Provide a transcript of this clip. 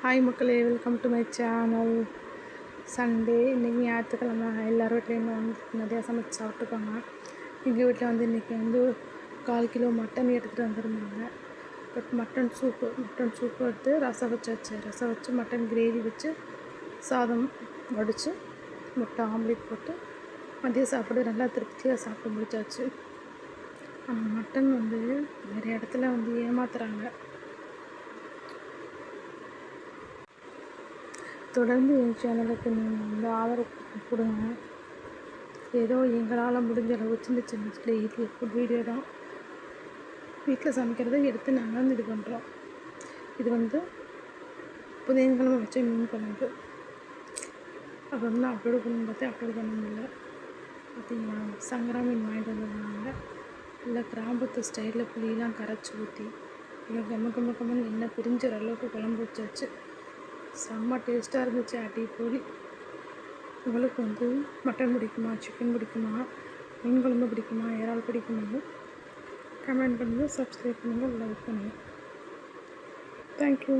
Hi மக்களே. Welcome to my channel Sunday இன்றைக்கி ஞாயிற்றுக்கிழமை. எல்லோரும் வீட்லேயும் வந்து நிறையா சமைச்சு சாப்பிட்டுப்பாங்க எங்கள் வீட்டில் வந்து இன்றைக்கி வந்து கால் கிலோ மட்டன் எடுத்துகிட்டு வந்திருந்தாங்க. But mutton soup mutton soup எடுத்து ரசம் வச்சு வச்சு ரசம் வச்சு மட்டன் கிரேவி வச்சு சாதம் வடித்து முட்டை ஆம்லேட் போட்டு மதியம் சாப்பாடு நல்லா திருப்தியாக சாப்பிட்டு முடிச்சாச்சு. மட்டன் வந்து நிறைய இடத்துல வந்து ஏமாத்துறாங்க. தொடர்ந்து என் சேனலுக்கு நீங்கள் வந்து ஆதரவு கொடுங்க. ஏதோ எங்களால் முடிஞ்ச அளவு சின்ன சின்ன டெய்லி ஃபுட் வீடியோ தான் வீட்டில் சமைக்கிறத எடுத்து நாங்கள் வந்து இது பண்ணுறோம் இது வந்து புதன்கிழமை வச்ச மீன் குழம்பு. அது வந்து அப்லோடு பண்ணி பார்த்து அப்லோட் பண்ண முடியல பார்த்தீங்களா சங்கரா மீன் வாங்கிட்டு வந்திருந்தாங்க இல்லை கிராம்பத்து ஸ்டைலில் புளியெலாம் கரைச்சி ஊற்றி இல்லை கம்ம கம்ம கம்மன் எண்ணெய் பிரிஞ்சுற அளவுக்கு குழம்பு வச்சாச்சு. செம்ம டேஸ்ட்டாக இருந்துச்சு அடிப்பொலி உங்களுக்கு வந்து மட்டன் பிடிக்குமா சிக்கன் பிடிக்குமா மீன் குழம்பு பிடிக்குமா இறால் பிடிக்குமா கமெண்ட் பண்ணுங்கள் சப்ஸ்கிரைப் பண்ணுங்கள் லைக் பண்ணுங்கள் தேங்க்யூ